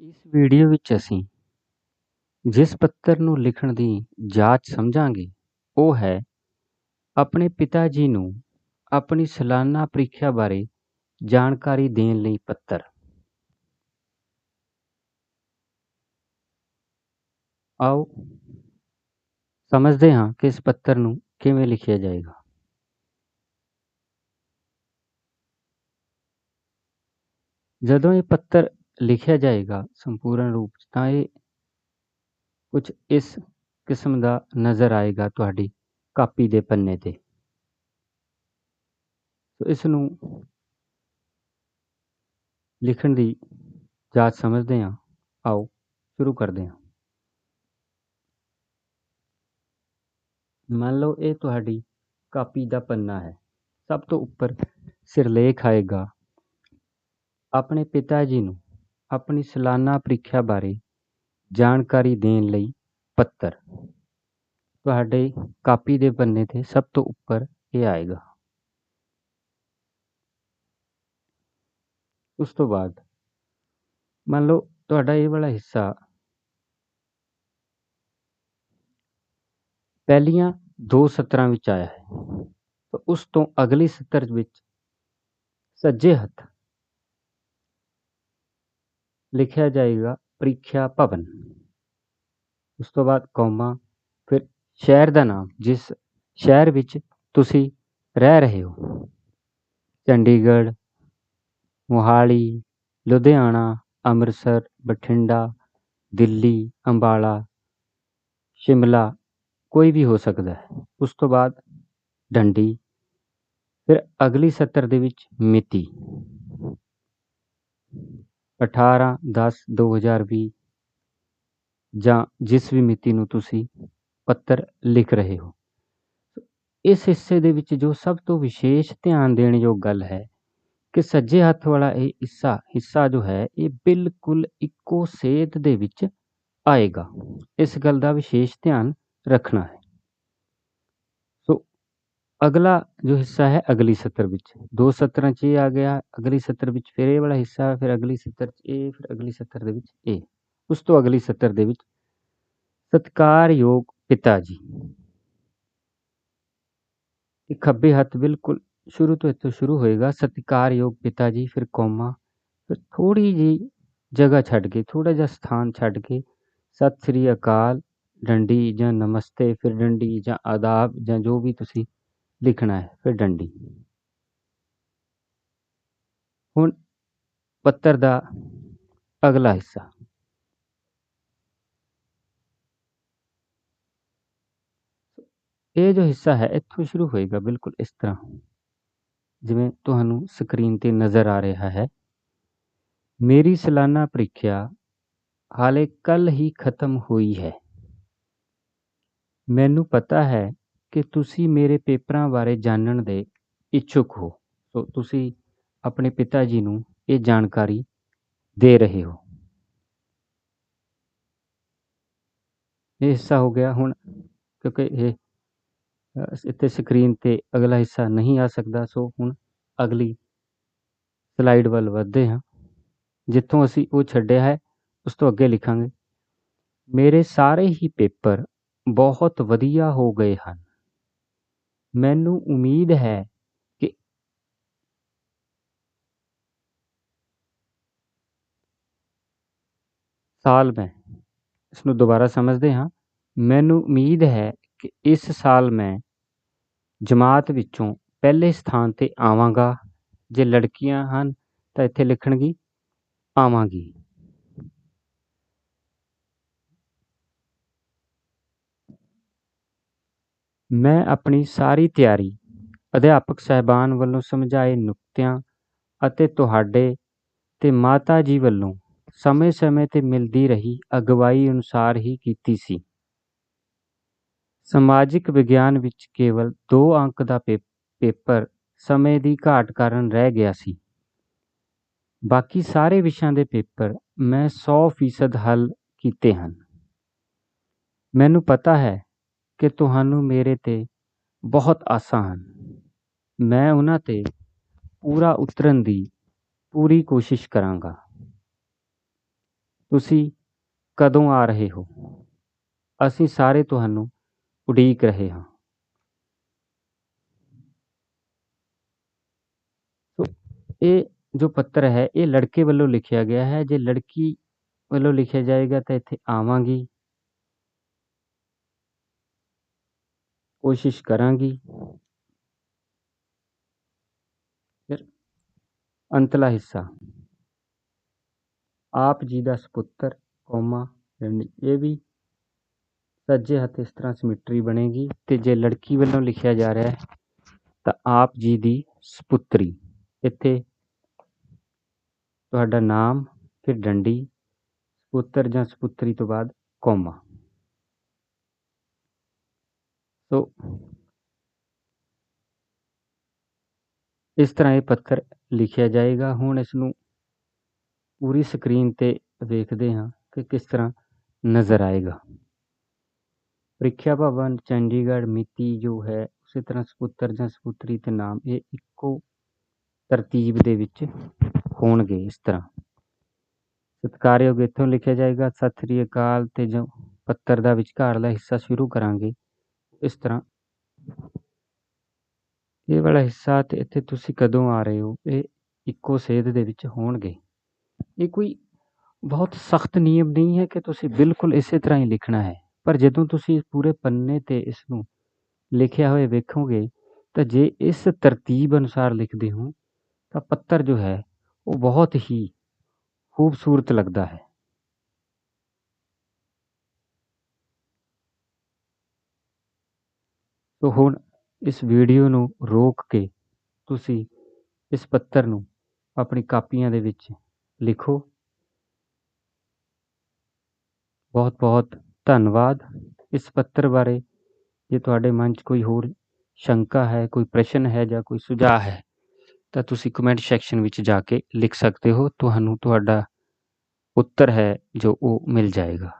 ਇਸ ਵੀਡੀਓ ਵਿੱਚ ਅਸੀਂ ਜਿਸ ਪੱਤਰ ਨੂੰ ਲਿਖਣ ਦੀ ਜਾਂਚ ਸਮਝਾਂਗੇ, ਉਹ ਹੈ ਆਪਣੇ ਪਿਤਾ ਜੀ ਨੂੰ ਆਪਣੀ ਸਾਲਾਨਾ ਪ੍ਰੀਖਿਆ ਬਾਰੇ ਜਾਣਕਾਰੀ ਦੇਣ ਲਈ ਪੱਤਰ। ਆਓ ਸਮਝਦੇ ਹਾਂ ਕਿ ਇਸ ਪੱਤਰ ਨੂੰ ਕਿਵੇਂ ਲਿਖਿਆ ਜਾਏਗਾ। ਜਦੋਂ ਇਹ ਪੱਤਰ ਲਿਖਿਆ ਜਾਏਗਾ ਸੰਪੂਰਨ ਰੂਪ 'ਚ, ਤਾਂ ਇਹ ਕੁਝ ਇਸ ਕਿਸਮ ਦਾ ਨਜ਼ਰ ਆਏਗਾ ਤੁਹਾਡੀ ਕਾਪੀ ਦੇ ਪੰਨੇ ਤੇ। ਸੋ ਇਸ ਨੂੰ ਲਿਖਣ ਦੀ ਜਾਚ ਸਮਝਦੇ ਹਾਂ। ਆਓ, ਸ਼ੁਰੂ ਕਰਦੇ ਹਾਂ। ਮੰਨ ਲਓ ਇਹ ਤੁਹਾਡੀ ਕਾਪੀ ਦਾ ਪੰਨਾ ਹੈ। ਸਭ ਤੋਂ ਉੱਪਰ ਸਿਰਲੇਖ ਆਏਗਾ। ਆਪਣੇ ਪਿਤਾ ਜੀ ਨੂੰ ਆਪਣੀ ਸਾਲਾਨਾ ਪ੍ਰੀਖਿਆ ਬਾਰੇ ਜਾਣਕਾਰੀ ਦੇਣ ਲਈ ਪੱਤਰ। ਤੁਹਾਡੇ ਕਾਪੀ ਦੇ ਪੰਨੇ ਤੇ ਸਭ ਤੋਂ ਉੱਪਰ ਇਹ ਆਏਗਾ। ਉਸ ਤੋਂ ਬਾਅਦ ਮੰਨ ਲਓ ਤੁਹਾਡਾ ਇਹ ਵਾਲਾ ਹਿੱਸਾ ਪਹਿਲੀਆਂ ਦੋ ਸਤਰਾਂ ਵਿੱਚ ਆਇਆ ਹੈ। ਉਸ ਤੋਂ ਅਗਲੀ ਸਤਰ ਵਿੱਚ ਸੱਜੇ ਹੱਥ ਲਿਖਿਆ ਜਾਏਗਾ ਪ੍ਰੀਖਿਆ ਭਵਨ। ਉਸ ਤੋਂ ਬਾਅਦ ਕੌਮਾ, ਫਿਰ ਸ਼ਹਿਰ ਦਾ ਨਾਮ, ਜਿਸ ਸ਼ਹਿਰ ਵਿੱਚ ਤੁਸੀਂ ਰਹਿ ਰਹੇ ਹੋ। ਚੰਡੀਗੜ੍ਹ, ਮੋਹਾਲੀ, ਲੁਧਿਆਣਾ, ਅੰਮ੍ਰਿਤਸਰ, ਬਠਿੰਡਾ, ਦਿੱਲੀ, ਅੰਬਾਲਾ, ਸ਼ਿਮਲਾ, ਕੋਈ ਵੀ ਹੋ ਸਕਦਾ ਹੈ। ਉਸ ਤੋਂ ਬਾਅਦ ਡੰਡੀ, ਫਿਰ ਅਗਲੀ ਸੱਤਰ ਦੇ ਵਿੱਚ ਮਿਤੀ। 18 10 2020 ਜਾਂ ਜਿਸ ਵੀ ਮਿਤੀ ਨੂੰ ਤੁਸੀਂ ਪੱਤਰ ਲਿਖ ਰਹੇ ਹੋ। ਇਸ ਹਿੱਸੇ ਦੇ ਵਿੱਚ ਜੋ ਸਭ ਤੋਂ ਵਿਸ਼ੇਸ਼ ਧਿਆਨ ਦੇਣ ਯੋਗ ਗੱਲ ਹੈ ਕਿ ਸੱਜੇ ਹੱਥ ਵਾਲਾ ਇਹ ਹਿੱਸਾ ਹਿੱਸਾ ਜੋ ਹੈ, ਇਹ ਬਿਲਕੁਲ ਇੱਕੋ ਸੇਧ ਦੇ ਵਿੱਚ ਆਏਗਾ। ਇਸ ਗੱਲ ਦਾ ਵਿਸ਼ੇਸ਼ ਧਿਆਨ ਰੱਖਣਾ ਹੈ। ਅਗਲਾ ਜੋ ਹਿੱਸਾ ਹੈ ਅਗਲੀ ਸਤਰ ਵਿੱਚ। ਦੋ ਸਤਰਾਂ 'ਚ ਇਹ ਆ ਗਿਆ, ਅਗਲੀ ਸਤਰ ਵਿੱਚ ਫਿਰ ਇਹ ਵਾਲਾ ਹਿੱਸਾ, ਫਿਰ ਅਗਲੀ ਸਤਰ 'ਚ ਇਹ, ਫਿਰ ਅਗਲੀ ਸਤਰ ਦੇ ਵਿੱਚ ਇਹ। ਉਸ ਤੋਂ ਅਗਲੀ ਸਤਰ ਦੇ ਵਿੱਚ, ਸਤਿਕਾਰਯੋਗ ਪਿਤਾ ਜੀ ਇਹ ਖੱਬੇ ਹੱਥ ਬਿਲਕੁਲ ਸ਼ੁਰੂ ਤੋਂ ਇੱਥੋਂ ਸ਼ੁਰੂ ਹੋਏਗਾ, ਸਤਿਕਾਰਯੋਗ ਪਿਤਾ ਜੀ ਫਿਰ ਕੌਮਾ, ਫਿਰ ਥੋੜੀ ਜੀ ਜਗ੍ਹਾ ਛੱਡ ਕੇ ਥੋੜਾ ਜਿਹਾ ਸਥਾਨ ਛੱਡ ਕੇ, ਸਤਿ ਸ੍ਰੀ ਅਕਾਲ, ਡੰਡੀ ਜਾਂ ਨਮਸਤੇ, ਫਿਰ ਡੰਡੀ ਜਾਂ ਆਦਾਬ ਜਾਂ ਜੋ ਵੀ ਤੁਸੀਂ ਲਿਖਣਾ ਹੈ, ਫਿਰ ਡੰਡੀ। ਹੁਣ ਪੱਤਰ ਦਾ ਅਗਲਾ ਹਿੱਸਾ। ਇਹ ਜੋ ਹਿੱਸਾ ਹੈ, ਇੱਥੋਂ ਸ਼ੁਰੂ ਹੋਏਗਾ, ਬਿਲਕੁਲ ਇਸ ਤਰ੍ਹਾਂ। ਜਿਵੇਂ ਤੁਹਾਨੂੰ ਸਕਰੀਨ ਤੇ ਨਜ਼ਰ ਆ ਰਿਹਾ ਹੈ। ਮੇਰੀ ਸਾਲਾਨਾ ਪ੍ਰੀਖਿਆ ਹਾਲੇ ਕੱਲ ਹੀ ਖਤਮ ਹੋਈ ਹੈ। ਮੈਨੂੰ ਪਤਾ ਹੈ ਕਿ ਤੁਸੀਂ ਮੇਰੇ ਪੇਪਰਾਂ ਬਾਰੇ ਜਾਣਨ ਦੇ ਇੱਛੁਕ ਹੋ। ਸੋ ਤੁਸੀਂ ਆਪਣੇ ਪਿਤਾ ਜੀ ਨੂੰ ਇਹ ਜਾਣਕਾਰੀ ਦੇ ਰਹੇ ਹੋ। ਇਹ ਹਿੱਸਾ ਹੋ ਗਿਆ ਹੁਣ, ਕਿਉਂਕਿ ਇਹ ਇੱਥੇ ਸਕਰੀਨ ਤੇ ਅਗਲਾ ਹਿੱਸਾ ਨਹੀਂ ਆ ਸਕਦਾ। ਸੋ ਹੁਣ ਅਗਲੀ ਸਲਾਈਡ ਵੱਲ ਵਧਦੇ ਹਾਂ। ਜਿੱਥੋਂ ਅਸੀਂ ਉਹ ਛੱਡਿਆ ਹੈ, ਉਸ ਤੋਂ ਅੱਗੇ ਲਿਖਾਂਗੇ। ਮੇਰੇ ਸਾਰੇ ਹੀ ਪੇਪਰ ਬਹੁਤ ਵਧੀਆ ਹੋ ਗਏ ਹਨ। ਮੈਨੂੰ ਉਮੀਦ ਹੈ ਕਿ ਸਾਲ ਮੈਂ ਇਸਨੂੰ ਦੁਬਾਰਾ ਸਮਝਦੇ ਹਾਂ। ਮੈਨੂੰ ਉਮੀਦ ਹੈ ਕਿ ਇਸ ਸਾਲ ਮੈਂ ਜਮਾਤ ਵਿੱਚੋਂ ਪਹਿਲੇ ਸਥਾਨ ਤੇ ਆਵਾਂਗਾ। ਜੇ ਲੜਕੀਆਂ ਹਨ ਤਾਂ ਇੱਥੇ ਲਿਖਣਗੀ, ਆਵਾਂਗੀ। ਮੈਂ ਆਪਣੀ ਸਾਰੀ ਤਿਆਰੀ ਅਧਿਆਪਕ ਸਾਹਿਬਾਨ ਵੱਲੋਂ ਸਮਝਾਏ ਨੁਕਤਿਆਂ ਅਤੇ ਤੁਹਾਡੇ ਤੇ ਮਾਤਾ ਜੀ ਵੱਲੋਂ ਸਮੇਂ-ਸਮੇਂ ਤੇ ਮਿਲਦੀ ਰਹੀ ਅਗਵਾਈ ਅਨੁਸਾਰ ਹੀ ਕੀਤੀ ਸੀ। ਸਮਾਜਿਕ ਵਿਗਿਆਨ ਵਿੱਚ ਕੇਵਲ 2 ਅੰਕ ਦਾ ਪੇਪਰ ਸਮੇਂ ਦੀ ਘਾਟ ਕਾਰਨ ਰਹਿ ਗਿਆ ਸੀ। ਬਾਕੀ ਸਾਰੇ ਵਿਸ਼ਿਆਂ ਦੇ ਪੇਪਰ ਮੈਂ 100% ਹੱਲ ਕੀਤੇ ਹਨ। ਮੈਨੂੰ ਪਤਾ ਹੈ ਕਿ ਤੁਹਾਨੂੰ ਮੇਰੇ ਤੇ ਬਹੁਤ ਆਸਾਂ ਹਨ। ਮੈਂ ਉਹਨਾਂ ਤੇ ਪੂਰਾ ਉਤਰਨ ਦੀ ਪੂਰੀ ਕੋਸ਼ਿਸ਼ ਕਰਾਂਗਾ। ਤੁਸੀਂ ਕਦੋਂ ਆ ਰਹੇ ਹੋ? ਅਸੀਂ ਸਾਰੇ ਤੁਹਾਨੂੰ ਉਡੀਕ ਰਹੇ ਹਾਂ। ਸੋ, ਇਹ ਜੋ ਪੱਤਰ ਹੈ, ਇਹ ਲੜਕੇ ਵੱਲੋਂ ਲਿਖਿਆ ਗਿਆ ਹੈ। ਜੇ ਲੜਕੀ ਵੱਲੋਂ ਲਿਖਿਆ ਜਾਏਗਾ ਤਾਂ ਇੱਥੇ ਆਵਾਂਗੀ। ਕੋਸ਼ਿਸ਼ ਕਰਾਂਗੀ। ਫਿਰ ਅੰਤਲਾ ਹਿੱਸਾ। ਆਪ ਜੀ ਦਾ ਸਪੁੱਤਰ, ਕੌਮਾ ਯਾਨੀ ਇਹ ਵੀ ਸੱਜੇ ਹੱਥ ਇਸ ਤਰ੍ਹਾਂ ਸਿਮਟਰੀ ਬਣੇਗੀ ਤੇ ਜੇ ਲੜਕੀ ਵੱਲੋਂ ਲਿਖਿਆ ਜਾ ਰਿਹਾ ਹੈ, ਤਾਂ ਆਪ ਜੀ ਦੀ ਸਪੁੱਤਰੀ। ਇੱਥੇ ਤੁਹਾਡਾ ਨਾਮ, ਫਿਰ ਡੰਡੀ, ਸਪੁੱਤਰ ਜਾਂ ਸਪੁੱਤਰੀ ਤੋਂ ਬਾਅਦ ਕੌਮਾ। ਸੋ ਇਸ ਤਰ੍ਹਾਂ ਇਹ ਪੱਤਰ ਲਿਖਿਆ ਜਾਏਗਾ ਹੁਣ ਇਸ ਨੂੰ ਪੂਰੀ ਸਕਰੀਨ ਤੇ ਵੇਖਦੇ ਹਾਂ ਕਿ ਕਿਸ ਤਰ੍ਹਾਂ ਨਜ਼ਰ ਆਏਗਾ ਪ੍ਰੀਖਿਆ ਭਵਨ ਚੰਡੀਗੜ੍ਹ ਮਿਤੀ ਜੋ ਹੈ ਉਸੇ ਤਰ੍ਹਾਂ ਸਪੁੱਤਰ ਜਾਂ ਸਪੁੱਤਰੀ ਤੇ ਨਾਮ ਇਹ ਇੱਕੋ ਤਰਤੀਬ ਦੇ ਵਿੱਚ ਹੋਣਗੇ ਇਸ ਤਰ੍ਹਾਂ ਸਤਿਕਾਰਯੋਗ ਇੱਥੋਂ ਲਿਖਿਆ ਜਾਏਗਾ ਸਤਿ ਸ੍ਰੀ ਅਕਾਲ ਤੇ ਜੋ ਪੱਤਰ ਦਾ ਵਿਚਕਾਰਲਾ ਹਿੱਸਾ ਸ਼ੁਰੂ ਕਰਾਂਗੇ ਇਸ ਤਰ੍ਹਾਂ। ਇਹ ਵਾਲਾ ਹਿੱਸਾ ਤੇ ਇੱਥੇ ਤੁਸੀਂ ਕਦੋਂ ਆ ਰਹੇ ਹੋ? ਇਹ ਇੱਕੋ ਸੇਧ ਦੇ ਵਿੱਚ ਹੋਣਗੇ। ਇਹ ਕੋਈ ਬਹੁਤ ਸਖਤ ਨਿਯਮ ਨਹੀਂ ਹੈ ਕਿ ਤੁਸੀਂ ਬਿਲਕੁਲ ਇਸੇ ਤਰ੍ਹਾਂ ਹੀ ਲਿਖਣਾ ਹੈ। ਪਰ ਜਦੋਂ ਤੁਸੀਂ ਪੂਰੇ ਪੰਨੇ ਤੇ ਇਸ ਨੂੰ ਲਿਖਿਆ ਹੋਇਆ ਵੇਖੋਗੇ, ਤਾਂ ਜੇ ਇਸ ਤਰਤੀਬ ਅਨੁਸਾਰ ਲਿਖਦੇ ਹੋ, ਤਾਂ ਪੱਤਰ ਜੋ ਹੈ, ਉਹ ਬਹੁਤ ਹੀ ਖੂਬਸੂਰਤ ਲੱਗਦਾ ਹੈ। ਸੋ ਹੁਣ ਇਸ ਵੀਡੀਓ ਨੂੰ ਰੋਕ ਕੇ ਤੁਸੀਂ ਇਸ ਪੱਤਰ ਨੂੰ ਆਪਣੀ ਕਾਪੀਆਂ ਦੇ ਵਿੱਚ ਲਿਖੋ। ਬਹੁਤ ਬਹੁਤ ਧੰਨਵਾਦ। ਇਸ ਪੱਤਰ ਬਾਰੇ ਜੇ ਤੁਹਾਡੇ ਮਨ 'ਚ ਕੋਈ ਹੋਰ ਸ਼ੰਕਾ ਹੈ, ਕੋਈ ਪ੍ਰਸ਼ਨ ਹੈ ਜਾਂ ਕੋਈ ਸੁਝਾਅ ਹੈ, ਤਾਂ ਤੁਸੀਂ ਕਮੈਂਟ ਸੈਕਸ਼ਨ ਵਿੱਚ ਜਾ ਕੇ ਲਿਖ ਸਕਦੇ ਹੋ। ਤੁਹਾਨੂੰ ਤੁਹਾਡਾ ਉੱਤਰ ਹੈ ਜੋ ਉਹ ਮਿਲ ਜਾਏਗਾ।